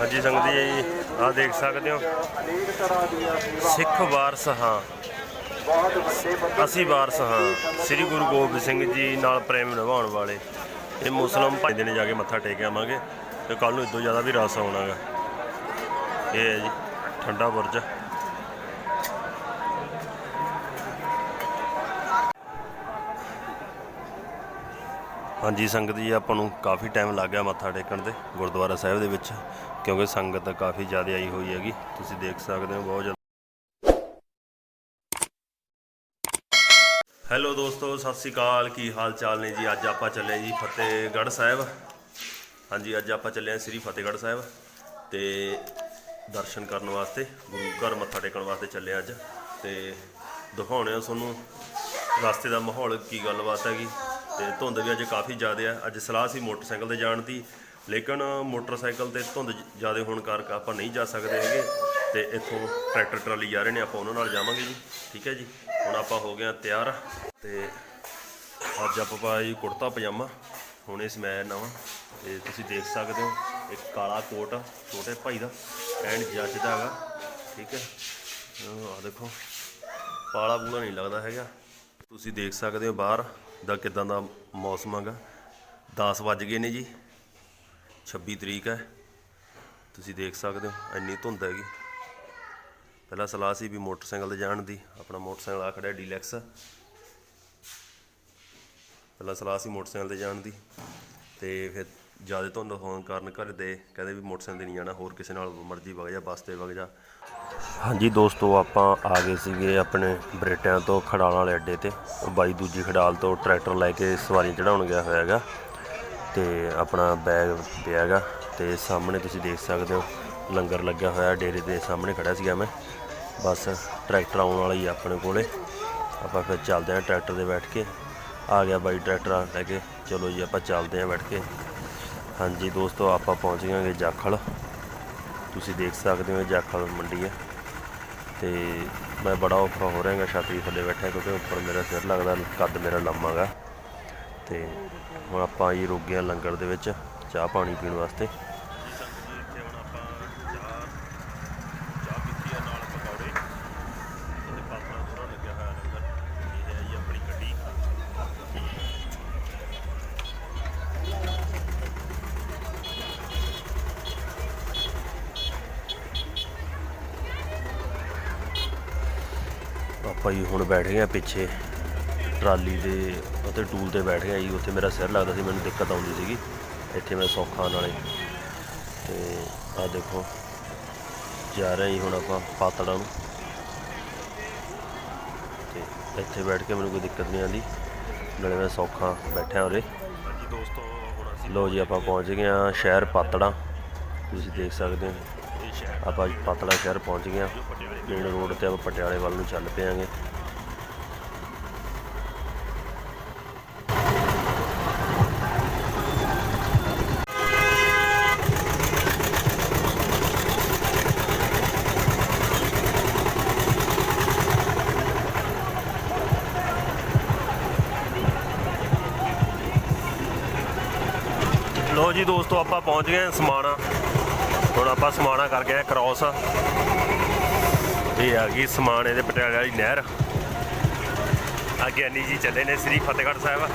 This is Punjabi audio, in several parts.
ਹਾਂਜੀ ਸੰਗਤ ਜੀ, ਆਹ ਦੇਖ ਸਕਦੇ ਹੋ। ਸਿੱਖ ਵਾਰਸ ਹਾਂ। ਅਸੀਂ ਵਾਰਸ ਹਾਂ। ਸ੍ਰੀ ਗੁਰੂ ਗੋਬਿੰਦ ਸਿੰਘ ਜੀ ਨਾਲ ਪ੍ਰੇਮ ਨਿਭਾਉਣ ਵਾਲੇ। ਇਹ ਮੁਸਲਮ ਭਾਈ ਦੇ ਨੇ ਜਾ ਕੇ ਮੱਥਾ ਟੇਕ ਆਵਾਂਗੇ ਤੇ ਕੱਲ ਨੂੰ ਇਦੋਂ ਜ਼ਿਆਦਾ ਵੀ ਰਸ ਆਉਣਾਗਾ। ਇਹ ਹੈ ਜੀ, ਠੰਡਾ ਬੁਰਜ। ਹਾਂਜੀ ਸੰਗਤ ਜੀ, ਆਪਾਂ ਨੂੰ ਕਾਫੀ ਟਾਈਮ ਲੱਗ ਗਿਆ ਮੱਥਾ ਟੇਕਣ ਤੇ ਗੁਰਦੁਆਰਾ ਸਾਹਿਬ ਦੇ ਵਿੱਚ। ਕਿਉਂਕਿ ਸੰਗਤ ਕਾਫੀ ਜ਼ਿਆਦਾ ਆਈ ਹੋਈ ਹੈਗੀ। ਤੁਸੀਂ ਦੇਖ ਸਕਦੇ ਹੋ ਬਹੁਤ ਜ਼ਿਆਦਾ। ਹੈਲੋ ਦੋਸਤੋ, ਸਤਿ ਸ੍ਰੀ ਅਕਾਲ। ਕੀ ਹਾਲ ਚਾਲ ਨੇ ਜੀ? ਅੱਜ ਆਪਾਂ ਚੱਲੇ ਜੀ ਫਤਿਹਗੜ੍ਹ ਸਾਹਿਬ। ਹਾਂਜੀ, ਅੱਜ ਆਪਾਂ ਚੱਲੇ ਹਾਂ ਸ੍ਰੀ ਫਤਿਹਗੜ੍ਹ ਸਾਹਿਬ ਤੇ ਦਰਸ਼ਨ ਕਰਨ ਵਾਸਤੇ, ਗੁਰੂ ਘਰ ਮੱਥਾ ਟੇਕਣ ਵਾਸਤੇ ਚੱਲੇ ਹਾਂ ਅੱਜ ਤੇ ਦਿਖਾਉਣੇ ਆ ਤੁਹਾਨੂੰ ਰਸਤੇ ਦਾ ਮਾਹੌਲ, ਕੀ ਗੱਲਬਾਤ ਹੈਗੀ ਤੇ ਧੁੰਦ ਵੀ ਅੱਜ ਕਾਫੀ ਜ਼ਿਆਦਾ ਆ। ਅੱਜ ਸਲਾਹ ਸੀ ਮੋਟਰਸਾਈਕਲ ਤੇ ਜਾਣ ਦੀ ਲੇਕਿਨ ਮੋਟਰਸਾਈਕਲ ਤੇ ਧੁੰਦ ਜ਼ਿਆਦਾ ਹੋਣ ਕਰਕੇ ਆਪਾਂ ਨਹੀਂ ਜਾ ਸਕਦੇ ਹੈਗੇ। ਤੇ ਇੱਥੋਂ ਟਰੈਕਟਰ ਟਰਾਲੀ ਜਾ ਰਹੇ ਨੇ, ਆਪਾਂ ਉਹਨਾਂ ਨਾਲ ਜਾਵਾਂਗੇ ਜੀ। ਠੀਕ ਹੈ ਜੀ? ਹੁਣ ਆਪਾਂ ਹੋ ਗਏ ਹਾਂ ਤਿਆਰ। ਤੇ ਅੱਜ ਆਪਾਂ ਪਾਇਆ ਕੁੜਤਾ, ਪਜਾਮਾ। ਹੁਣ ਇਸ ਮੈਂ ਨਵਾਂ। ਤੇ ਤੁਸੀਂ ਦੇਖ ਸਕਦੇ ਹੋ, ਇੱਕ ਕਾਲਾ ਕੋਟ ਛੋਟੇ ਭਾਈ ਦਾ। ਐਂਡ ਜੱਜਦਾ ਹੈਗਾ। ਠੀਕ ਹੈ? ਆ ਦੇਖੋ। ਪਾਲਾ ਪੂਲਾ ਨਹੀਂ ਲੱਗਦਾ ਹੈਗਾ। ਤੁਸੀਂ ਦੇਖ ਸਕਦੇ ਹੋ ਬਾਹਰ ਦਾ ਕਿਦਾਂ ਦਾ ਮੌਸਮ ਹੈਗਾ। 10 ਵੱਜ ਗਏ ਨੇ ਜੀ। 26 ਤਰੀਕ ਹੈ। ਤੁਸੀਂ ਦੇਖ ਸਕਦੇ ਹੋ, ਇੰਨੀ ਧੁੰਦ ਹੈਗੀ। ਪਹਿਲਾਂ ਸਲਾਹ ਸੀ ਵੀ ਮੋਟਰਸਾਈਕਲ ਤੇ ਜਾਣ ਦੀ, ਆਪਣਾ ਮੋਟਰਸਾਈਕਲ ਆ ਖੜਿਆ ਡੀਲੈਕਸ। ਪਹਿਲਾਂ ਸਲਾਹ ਸੀ ਮੋਟਰਸਾਈਕਲ ਤੇ ਜਾਣ ਦੀ, ਤੇ ਫਿਰ ਜ਼ਿਆਦਾ ਧੁੰਦ ਹੋਣ ਕਾਰਨ ਘਰ ਦੇ ਕਹਿੰਦੇ ਵੀ ਮੋਟਰਸਾਈਕਲ ਤੇ ਨਹੀਂ ਜਾਣਾ, ਹੋਰ ਕਿਸੇ ਨਾਲ ਮਰਜ਼ੀ ਵਗ ਜਾ, ਬੱਸ ਤੇ ਵਗ ਜਾ। ਹਾਂਜੀ ਦੋਸਤੋ, ਆਪਾਂ ਆ ਗਏ ਸੀਗੇ ਆਪਣੇ ਬਰੇਟਿਆਂ ਤੋਂ ਖਡਾਲ ਵਾਲੇ ਅੱਡੇ ਤੇ। ਬਾਈ ਦੂਜੀ ਖਡਾਲ ਤੋਂ ਟਰੈਕਟਰ ਲੈ ਕੇ ਸਵਾਰੀ ਚੜਾਉਣ ਗਿਆ ਹੋਇਆ ਹੈਗਾ। ਤੇ ਆਪਣਾ ਬੈਗ ਪਿਆ ਹੈਗਾ ਤੇ ਸਾਹਮਣੇ ਤੁਸੀਂ ਦੇਖ ਸਕਦੇ ਹੋ, ਲੰਗਰ ਲੱਗਿਆ ਹੋਇਆ ਡੇਰੇ ਦੇ ਸਾਹਮਣੇ ਖੜਾ ਸੀਗਾ ਮੈਂ। ਬਸ ਟਰੈਕਟਰ ਆਉਣ ਵਾਲਾ ਹੀ ਆਪਣੇ ਕੋਲੇ। ਆਪਾਂ ਫਿਰ ਚੱਲਦੇ ਹਾਂ ਟਰੈਕਟਰ ਦੇ ਬੈਠ ਕੇ। ਆ ਗਿਆ ਬਾਈ ਟਰੈਕਟਰ ਲੈ ਕੇ। ਚਲੋ ਜੀ, ਆਪਾਂ ਚੱਲਦੇ ਹਾਂ ਬੈਠ ਕੇ। ਹਾਂਜੀ ਦੋਸਤੋ, ਆਪਾਂ ਪਹੁੰਚ ਗਏ ਜਾਖਲ। ਤੁਸੀਂ ਦੇਖ ਸਕਦੇ ਹੋ ਜਾਖਲ ਮੰਡੀ ਹੈ। ਤੇ ਮੈਂ ਬੜਾ ਔਖਾ ਹੋ ਰਿਹਾ ਹਾਂ ਛਾਤੀ ਥੱਲੇ ਬੈਠਾ ਕਿਉਂਕਿ ਉੱਪਰ ਮੇਰਾ ਸਿਰ ਲੱਗਦਾ, ਕੱਦ ਮੇਰਾ ਲੰਮਾ ਗਾ ਤੇ ਹੁਣ ਆਪਾਂ ਜੀ ਰੁਕ ਗਏ ਲੰਗਰ ਦੇ ਵਿੱਚ, ਚਾਹ ਪਾਣੀ ਪੀਣ ਵਾਸਤੇ। ਆਪਾਂ ਜੀ ਹੁਣ ਬੈਠ ਗਏ ਆ ਪਿੱਛੇ। ਟਰਾਲੀ ਦੇ ਅਤੇ ਟੂਲ ਤੇ ਬੈਠ ਗਿਆ ਜੀ ਉੱਥੇ ਮੇਰਾ ਸਿਰ ਲੱਗਦਾ ਸੀ ਮੈਨੂੰ ਦਿੱਕਤ ਆਉਂਦੀ ਸੀਗੀ। ਇੱਥੇ ਮੈਂ ਸੌਖਾ ਨਾਲੇ ਤੇ ਆ ਦੇਖੋ ਜਾ ਰਹੇ ਜੀ ਹੁਣ ਆਪਾਂ ਪਾਤੜਾ ਨੂੰ। ਤੇ ਇੱਥੇ ਬੈਠ ਕੇ ਮੈਨੂੰ ਕੋਈ ਦਿੱਕਤ ਨਹੀਂ ਆਉਂਦੀ ਨਾਲੇ ਮੈਂ ਸੌਖਾ ਬੈਠਾ ਉਰੇ। ਦੋਸਤੋ ਹੁਣ ਅਸੀਂ ਲੋ ਜੀ ਆਪਾਂ ਪਹੁੰਚ ਗਏ ਆ ਸ਼ਹਿਰ ਪਾਤੜਾ। ਤੁਸੀਂ ਦੇਖ ਸਕਦੇ ਹੋ। ਆਪਾਂ ਪਾਤੜਾ ਸ਼ਹਿਰ ਪਹੁੰਚ ਗਏ ਆ ਮੇਨ ਰੋਡ ਤੇ ਆਪਾਂ ਪਟਿਆਲੇ ਵੱਲ ਨੂੰ ਚੱਲ ਪਿਆਂਗੇ ਜੀ ਦੋਸਤੋ, ਆਪਾਂ ਪਹੁੰਚ ਗਏ ਹਾਂ ਸਮਾਣਾ। ਹੁਣ ਆਪਾਂ ਸਮਾਣਾ ਕਰ ਗਏ ਹਾਂ ਕ੍ਰਾਸ ਇਹ ਆ ਗਈ ਸਮਾਣੇ ਦੇ ਪਟਿਆਲੇ ਵਾਲੀ ਨਹਿਰ। ਆ ਗਿਆਨੀ ਜੀ ਚੱਲੇ ਨੇ, ਸ੍ਰੀ ਫਤਿਹਗੜ੍ਹ ਸਾਹਿਬ।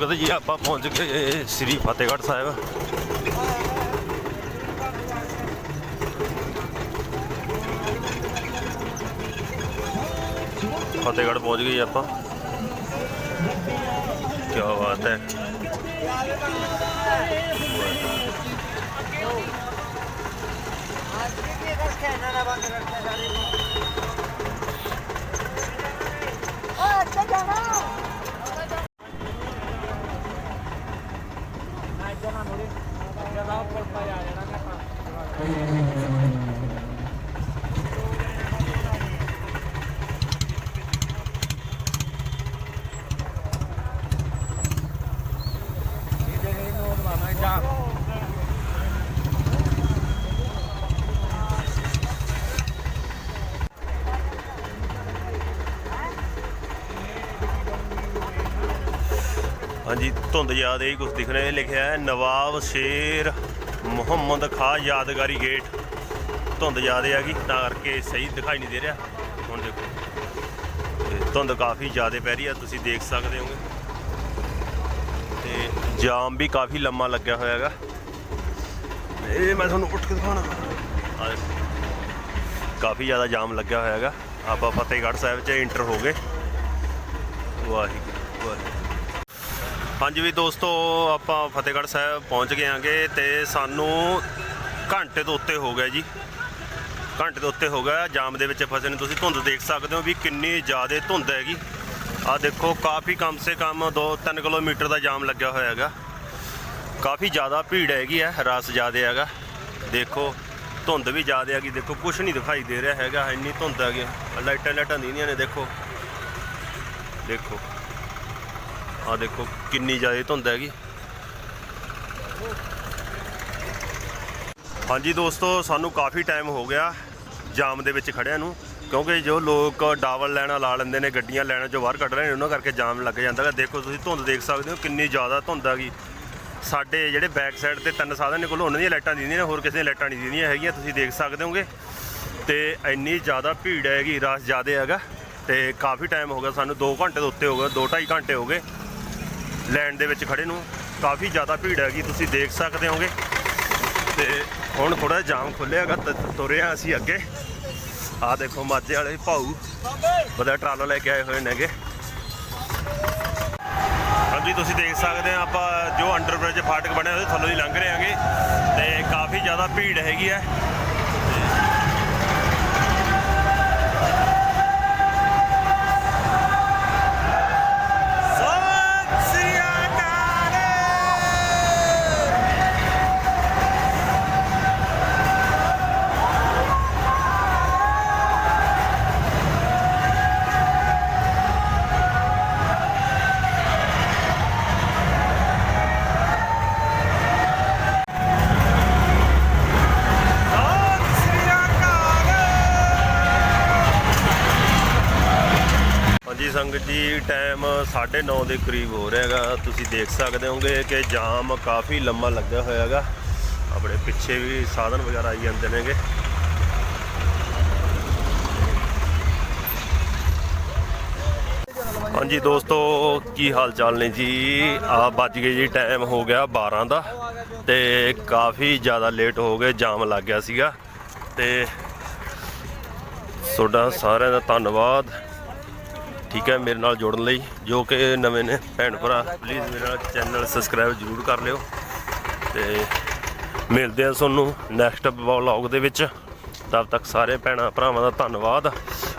ਸੰਗਤ ਜੀ, ਆਪਾਂ ਪਹੁੰਚ ਗਏ ਸ੍ਰੀ ਫਤਿਹਗੜ੍ਹ ਸਾਹਿਬ। ਫਤਿਹਗੜ੍ਹ ਪਹੁੰਚ ਗਏ ਜੀ ਆਪਾਂ। ਕੀ ਬਾਤ ਹੈ। ਹਾਂਜੀ, ਧੁੰਦ ਯਾਦ ਇਹ ਕੁਝ ਦਿਖ ਰਿਹਾ ਹੈ, ਲਿਖਿਆ ਹੈ, ਨਵਾਬ ਸ਼ੇਰ ਮੁਹੰਮਦ ਖਾਂ ਯਾਦਗਾਰੀ ਗੇਟ। ਧੁੰਦ ਯਾਦ ਆ ਗਈ ਤਾਂ ਕਰਕੇ ਸਹੀ ਦਿਖਾਈ ਨਹੀਂ ਦੇ ਰਿਹਾ। ਹੁਣ ਦੇਖੋ, ਤੇ ਧੁੰਦ ਕਾਫੀ ਜ਼ਿਆਦਾ ਪੈ ਰਹੀ ਆ ਤੁਸੀਂ ਦੇਖ ਸਕਦੇ ਹੋਗੇ। ਤੇ ਜਾਮ ਵੀ ਕਾਫੀ ਲੰਮਾ ਲੱਗਿਆ ਹੋਇਆ ਹੈਗਾ। ਇਹ ਮੈਂ ਤੁਹਾਨੂੰ ਉੱਠ ਕੇ ਦਿਖਾਉਣਾ। ਕਾਫੀ ਜ਼ਿਆਦਾ ਜਾਮ ਲੱਗਿਆ ਹੋਇਆ ਹੈਗਾ। ਆਪਾਂ ਫਤਿਹਗੜ੍ਹ ਸਾਹਿਬ 'ਚ ਇੰਟਰ ਹੋ ਗਏ। ਵਾਹਿਗੁਰੂ ਵਾਹਿਗੁਰੂ। ਹਾਂਜੀ ਵੀ ਦੋਸਤੋ, ਆਪਾਂ ਫਤਿਹਗੜ੍ਹ ਸਾਹਿਬ ਪਹੁੰਚ ਗਏ ਆਂਗੇ ਤੇ ਸਾਨੂੰ ਘੰਟੇ ਤੋਂ ਉੱਤੇ ਹੋ ਗਿਆ ਜੀ। ਘੰਟੇ ਤੋਂ ਉੱਤੇ ਹੋ ਗਿਆ, ਜਾਮ ਦੇ ਵਿੱਚ ਫਸੇ ਨੇ। ਤੁਸੀਂ ਧੁੰਦ ਦੇਖ ਸਕਦੇ ਹੋ ਵੀ ਕਿੰਨੀ ਜ਼ਿਆਦਾ ਧੁੰਦ ਹੈਗੀ। ਆ ਦੇਖੋ, ਕਾਫੀ ਕਮ ਸੇ ਕਮ 2-3 ਕਿਲੋਮੀਟਰ ਦਾ ਜਾਮ ਲੱਗਿਆ ਹੋਇਆ ਹੈਗਾ। ਕਾਫੀ ਜ਼ਿਆਦਾ ਭੀੜ ਹੈਗੀ ਹੈ, ਰਸ ਜ਼ਿਆਦਾ ਹੈਗਾ। ਦੇਖੋ, ਧੁੰਦ ਵੀ ਜ਼ਿਆਦਾ ਹੈਗੀ। ਦੇਖੋ ਕੁਝ ਨਹੀਂ ਦਿਖਾਈ ਦੇ ਰਿਹਾ ਹੈਗਾ, ਇੰਨੀ ਧੁੰਦ ਹੈਗੀ। ਲਾਈਟਾਂ ਲਾਈਟਾਂ ਦੀਦੀਆਂ ਨੇ, ਦੇਖੋ। ਦੇਖੋ। ਆ ਦੇਖੋ ਕਿੰਨੀ ਜ਼ਿਆਦਾ ਧੁੰਦ ਹੈਗੀ। ਹਾਂਜੀ ਦੋਸਤੋ, ਸਾਨੂੰ ਕਾਫੀ ਟਾਈਮ ਹੋ ਗਿਆ ਜਾਮ ਦੇ ਵਿੱਚ ਖੜਿਆਂ ਨੂੰ, ਕਿਉਂਕਿ ਜੋ ਲੋਕ ਡਾਵਲ ਲੈਣਾ ਲਾ ਲੈਂਦੇ ਨੇ, ਗੱਡੀਆਂ ਲੈਣਾ ਜੋ ਬਾਹਰ ਕੱਢ ਰਹੇ ਨੇ, ਉਹਨਾਂ ਕਰਕੇ ਜਾਮ ਲੱਗ ਜਾਂਦਾ ਹੈ ਦੇਖੋ ਤੁਸੀਂ ਧੁੰਦ ਦੇਖ ਸਕਦੇ ਹੋ, ਕਿੰਨੀ ਜ਼ਿਆਦਾ ਧੁੰਦ ਹੈਗੀ। ਸਾਡੇ ਜਿਹੜੇ ਬੈਕ ਸਾਈਡ ਤੇ ਤਿੰਨ ਸਾਧਨ ਨੇ ਕੋਲ, ਉਹਨਾਂ ਦੀਆਂ ਲਾਈਟਾਂ ਦਿੰਦੀਆਂ ਨੇ, ਹੋਰ ਕਿਸੇ ਦੀਆਂ ਲਾਈਟਾਂ ਨਹੀਂ ਦਿੰਦੀਆਂ ਹੈਗੀਆਂ, ਤੁਸੀਂ ਦੇਖ ਸਕਦੇ ਹੋਗੇ। ਤੇ ਇੰਨੀ ਜ਼ਿਆਦਾ ਭੀੜ ਹੈਗੀ, ਰਸ਼ ਜ਼ਿਆਦਾ ਹੈਗਾ, ਤੇ ਕਾਫੀ ਟਾਈਮ ਹੋ ਗਿਆ ਸਾਨੂੰ 2 ਘੰਟੇ ਦੇ ਉੱਤੇ ਹੋ ਗਿਆ ਗਏ 2.5 ਘੰਟੇ ਹੋ ਗਏ। ਲੈਣ ਦੇ ਵਿੱਚ ਖੜੇ ਨੂੰ ਕਾਫੀ ਜ਼ਿਆਦਾ ਭੀੜ ਹੈਗੀ, ਤੁਸੀਂ ਦੇਖ ਸਕਦੇ ਹੋਗੇ। ਤੇ ਹੁਣ ਥੋੜਾ ਜਾਮ ਖੁੱਲਿਆਗਾ ਤੁਰਿਆ ਅਸੀਂ ਅੱਗੇ। ਆਹ ਦੇਖੋ ਮਾਝੇ ਵਾਲੇ ਭਾਊ ਬੜਾ ਟਰਾਲਾ ਲੈ ਕੇ ਆਏ ਹੋਏ ਨੇਗੇ। ਹਾਂਜੀ, ਤੁਸੀਂ ਦੇਖ ਸਕਦੇ ਆ ਆਪਾਂ ਜੋ ਅੰਡਰਬ੍ਰਿਜ ਫਾਟਕ ਬਣਿਆ, ਉਹਦੇ ਥੱਲੋਂ ਹੀ ਲੰਘ ਰਹੇ ਹਾਂਗੇ। ਤੇ ਕਾਫੀ ਜ਼ਿਆਦਾ ਭੀੜ ਹੈਗੀ ਹੈ। ਸੰਗਤ ਜੀ? ਟਾਈਮ 9:30 ਦੇ ਕਰੀਬ ਹੋ ਰਿਹਾ ਹੈਗਾ। ਤੁਸੀਂ ਦੇਖ ਸਕਦੇ ਹੋਗੇ ਕਿ ਜਾਮ ਕਾਫੀ ਲੰਮਾ ਲੱਗਿਆ ਹੋਇਆ ਹੈਗਾ। ਆਪਣੇ ਪਿੱਛੇ ਵੀ ਸਾਧਨ ਵਗੈਰਾ ਆਈ ਜਾਂਦੇ ਨੇਗੇ। ਹਾਂਜੀ ਦੋਸਤੋ, ਕੀ ਹਾਲ ਚਾਲ ਨੇ ਜੀ? ਆ ਵੱਜ ਗਏ ਜੀ ਟਾਈਮ ਹੋ ਗਿਆ 12 ਦਾ ਤੇ ਕਾਫੀ ਜ਼ਿਆਦਾ ਲੇਟ ਹੋ ਗਏ, ਜਾਮ ਲੱਗ ਗਿਆ ਸੀਗਾ। ਤੇ ਤੁਹਾਡਾ ਸਾਰਿਆਂ ਦਾ ਧੰਨਵਾਦ। ਠੀਕ ਹੈ, ਮੇਰੇ ਨਾਲ ਜੁੜਨ ਲਈ, ਜੋ ਕਿ ਨਵੇਂ ਨੇ, ਭੈਣ ਭਰਾ ਪਲੀਜ਼ ਮੇਰਾ ਚੈਨਲ ਸਬਸਕ੍ਰਾਈਬ ਜ਼ਰੂਰ ਕਰ ਲਿਓ। ਤੇ ਮਿਲਦੇ ਆ ਤੁਹਾਨੂੰ ਨੈਕਸਟ ਵਲੌਗ ਦੇ ਵਿੱਚ। ਤਦ ਤੱਕ ਸਾਰੇ ਭੈਣਾਂ ਭਰਾਵਾਂ ਦਾ ਧੰਨਵਾਦ।